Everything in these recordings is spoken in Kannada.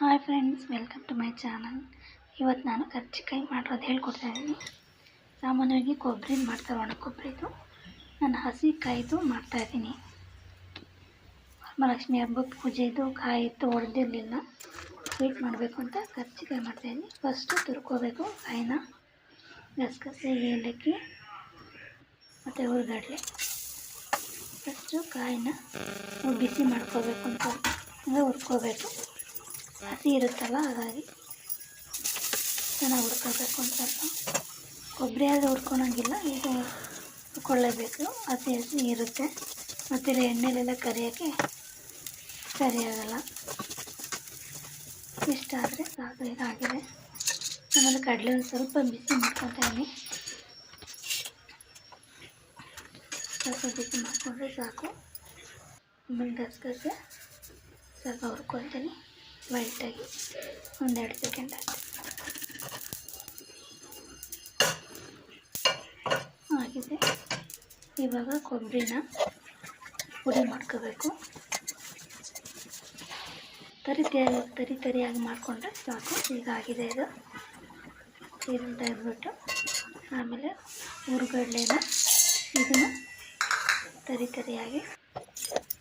Hi friends welcome to my channel ಇವತ್ತು ನಾನು ಕರ್ಜಿಕಾಯಿ ಮಾಡಿರೋದು ಹೇಳ್ಕೊಡ್ತಾ ಇದ್ದೀನಿ. ಸಾಮಾನ್ಯವಾಗಿ ಕೊಬ್ಬರಿ ಮಾಡ್ತಾರೆ ಒಣ ಕೊಬ್ಬರಿದು. ನಾನು ಹಸಿ ಕಾಯ್ದು ಮಾಡ್ತಾಯಿದ್ದೀನಿ ವರಮಹಾಲಕ್ಷ್ಮಿ ಹಬ್ಬಕ್ಕೆ ಪೂಜೆದು ಇತ್ತು ಹೊಡೆದಿರಲಿಲ್ಲ ಸ್ವೀಟ್ ಮಾಡಬೇಕು ಅಂತ ಕರ್ಜಿಕಾಯಿ ಮಾಡ್ತಾಯಿದ್ದೀನಿ ಫಸ್ಟು ತುರ್ಕೋಬೇಕು ಕಾಯಿನ. ಗಸಗಸೆ, ಏಲಕ್ಕಿ ಮತ್ತು ಹುರ್ಗಡ್ಲೆ ಫಸ್ಟು ಕಾಯಿನ ಬಿಸಿ ಮಾಡ್ಕೋಬೇಕು ಅಂತ. ಅಂದರೆ ಹುರ್ಕೋಬೇಕು ಹಸಿ ಇರುತ್ತಲ್ಲ, ಹಾಗಾಗಿ ಚೆನ್ನಾಗಿ ಹುರ್ಕೋಬೇಕು ಒಂದು ಸ್ವಲ್ಪ ಕೊಬ್ಬರಿ ಆದರೆ ಹುರ್ಕೊಳಂಗಿಲ್ಲ ಇದು ಹುರ್ಕೊಳ್ಳೇಬೇಕು ಹಸಿ ಹಸಿ ಇರುತ್ತೆ. ಮತ್ತು ಎಣ್ಣೆಲೆಲ್ಲ ಕರಿಯೋಕ್ಕೆ ಸರಿಯಾಗಲ್ಲ. ಇಷ್ಟ ಆದರೆ ಸಾಕು, ಇದಾಗಿದೆ. ಆಮೇಲೆ ಕಡಲೆ ಒಂದು ಸ್ವಲ್ಪ ಬಿಸಿ ಮಾಡ್ಕೊತಾ ಇದ್ದೀನಿ. ಸ್ವಲ್ಪ ಬಿಸಿ ಮಾಡಿಕೊಂಡ್ರೆ ಸಾಕು. ಆಮೇಲೆ ಗಸಗಸೆ ಸ್ವಲ್ಪ ಹುರ್ಕೊಳ್ತೀನಿ. ವೈಟಾಗಿ ಒಂದೆರಡು ಸೆಕೆಂಡ್ ಆಯಿತು. ಆಗಿದೆ. ಇವಾಗ ಕೊಬ್ಬರಿನ ಪುಡಿ ಮಾಡ್ಕೋಬೇಕು. ತರಿ ತರಿ ತರಿ ತರಿಯಾಗಿ ಮಾಡಿಕೊಂಡ್ರೆ ಸಾಕು. ಈಗ ಆಗಿದೆ ಇದು. ಇದನ್ನು ತೆಗೆದ್ಬಿಟ್ಟು ಆಮೇಲೆ ಹುರ್ಗಡ್ಲೆನ ಇದನ್ನು ತರಿ ತರಿಯಾಗಿ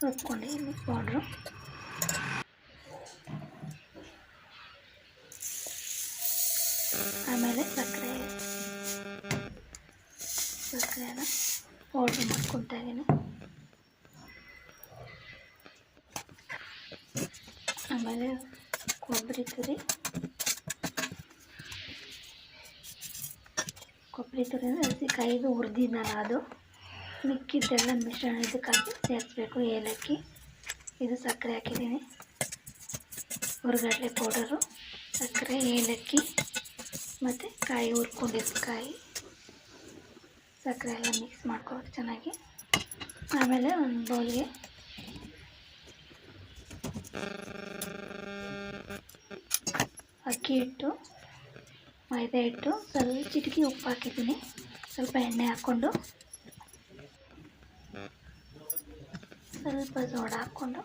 ರುಬ್ಕೊಂಡಿದ್ದೀನಿ ಪೌಡ್ರು ಆಮೇಲೆ ಸಕ್ಕರೆ. ಸಕ್ಕರೆನ ಪೌಡ್ರ್ ಮಾಡ್ಕೊತಾ ಇದ್ದೀನಿ ಆಮೇಲೆ ಕೊಬ್ಬರಿ ತುರಿ. ಕೊಬ್ಬರಿ ತುರಿ ಅಂದರೆ ಕೈದು ಹುರಿದಿದ್ದಲ್ಲ ಅದು. ಮಿಕ್ಕಿದ್ದೆಲ್ಲ ಮಿಶ್ರಣ ಇದಕ್ಕೆ ಹಾಕಿ ಸೇರಿಸ್ಬೇಕು, ಏಲಕ್ಕಿ. ಇದು ಸಕ್ಕರೆ ಹಾಕಿದ್ದೀನಿ. ಹುರ್ಗಡ್ಲೆ ಪೌಡರು ಸಕ್ಕರೆ, ಏಲಕ್ಕಿ. ಮತ್ತು ಕಾಯಿ ಹುರ್ಕೊಂಡಿದ್ದು ಕಾಯಿ ಸಕ್ಕರೆ ಎಲ್ಲ ಮಿಕ್ಸ್ ಮಾಡ್ಕೊಬೇಕು ಚೆನ್ನಾಗಿ. ಆಮೇಲೆ ಒಂದು ಬೌಲ್ಗೆ ಅಕ್ಕಿ ಹಿಟ್ಟು, ಮೈದಾ ಹಿಟ್ಟು, ಸ್ವಲ್ಪ ಚಿಟಿಕೆ ಉಪ್ಪು ಹಾಕಿದ್ದೀನಿ. ಸ್ವಲ್ಪ ಎಣ್ಣೆ ಹಾಕ್ಕೊಂಡು ಸ್ವಲ್ಪ ಸೋಡಾ ಹಾಕ್ಕೊಂಡು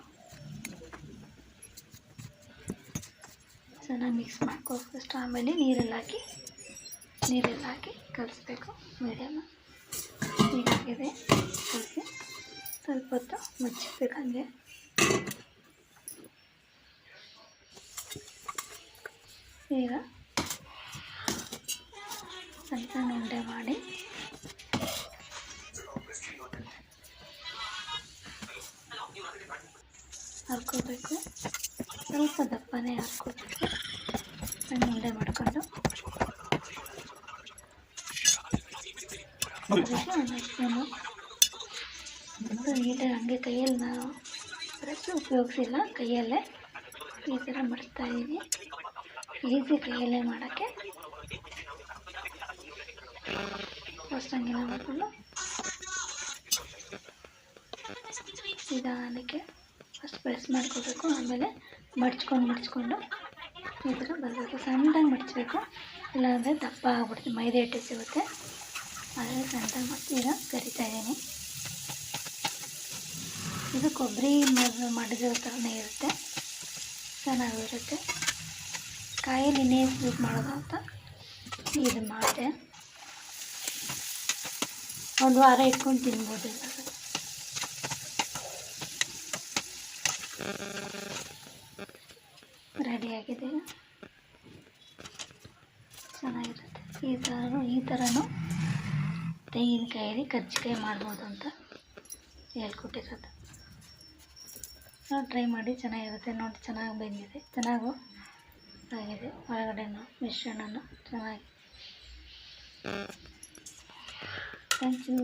ಚೆನ್ನಾಗಿ ಮಿಕ್ಸ್ ಮಾಡ್ಕೋ ಫಸ್ಟ್ ಆಮೇಲೆ ನೀರೆಲ್ಲ ಹಾಕಿ ನೀರೆಲ್ಲ ಹಾಕಿ ಕಲಿಸ್ಬೇಕು. ಮೀಡಿಯಮ್ ಹೀಗಾಗಿದೆ. ಕಲಿಸಿ, ಸ್ವಲ್ಪ ಹೊತ್ತು ಮುಚ್ಚಬೇಕು ಹಂಗೆ. ಈಗ ಸಣ್ಣ ಸಣ್ಣ ಉಂಡೆ ಮಾಡಿ ಹರ್ಕೋಬೇಕು ಸ್ವಲ್ಪ ದಪ್ಪನೇ ಹರ್ಕೋಬೇಕು ಉಂಡೆ ಮಾಡ್ಕೊಂಡು. ಒಂದು ನೀಟಾಗಿ ಹಂಗೆ ಕೈಯಲ್ಲಿ ನಾನು ಬ್ರಷ್ ಉಪಯೋಗಿಸಿಲ್ಲ ಕೈಯಲ್ಲೇ ಈ ಥರ ಮಡಿಸ್ತಾ ಇದ್ದೀನಿ. ಈಸಿ ಕೈಯಲ್ಲೇ ಮಾಡೋಕ್ಕೆ. ಫಸ್ಟ್ ಹಂಗೆಲ್ಲ ಮಾಡಿಕೊಂಡು. ನಿಧಾನಕ್ಕೆ ಫಸ್ಟ್ ಪ್ರೆಸ್ ಮಾಡ್ಕೋಬೇಕು ಆಮೇಲೆ ಮಡ್ಚ್ಕೊಂಡು ಮಡ್ಚ್ಕೊಂಡು. ಥರ ಬರಬೇಕು ಸಣ್ಣದಾಗಿ ಮಡಚಬೇಕು. ಇಲ್ಲಾಂದರೆ ದಪ್ಪ ಆಗ್ಬಿಡುತ್ತೆ ಮೈದೆ ಹಿಟ್ಟು ಸಿಗುತ್ತೆ. ಅದರಲ್ಲಿ ಸಣ್ಣದಾಗಿ ಮಡಚಿ ಈಗ ಕರಿತಾ ಇದ್ದೀನಿ. ಇದು ಕೊಬ್ಬರಿ ಮಾಡಿದಿರೋ ಥರನೇ ಇರುತ್ತೆ. ಚೆನ್ನಾಗಿರುತ್ತೆ. ಕಾಯಲ್ಲಿ ಇನ್ನೇ ಸ್ವೀಟ್ ಮಾಡೋದು ಅಂತ ಇದು ಮಾಡಿದೆ ಒಂದು ವಾರ ಇಟ್ಕೊಂಡು ತಿನ್ಬೋದು ರೆಡಿಯಾಗಿದೆ. ಚೆನ್ನಾಗಿರುತ್ತೆ. ಈ ಥರ ಈ ಥರನೂ ತೆಂಗಿನಕಾಯಲ್ಲಿ ಕರ್ಜಿಕಾಯಿ ಮಾಡ್ಬೋದು ಅಂತ ಹೇಳ್ಕೊಟ್ಟಿರೋದು. ಟ್ರೈ ಮಾಡಿ, ಚೆನ್ನಾಗಿರುತ್ತೆ. ನೋಡಿ, ಚೆನ್ನಾಗಿ ಬಂದಿದೆ. ಚೆನ್ನಾಗೂ ಆಗಿದೆ. ಒಳಗಡೆನೂ ಮಿಶ್ರಣನೂ ಚೆನ್ನಾಗಿ. Thank you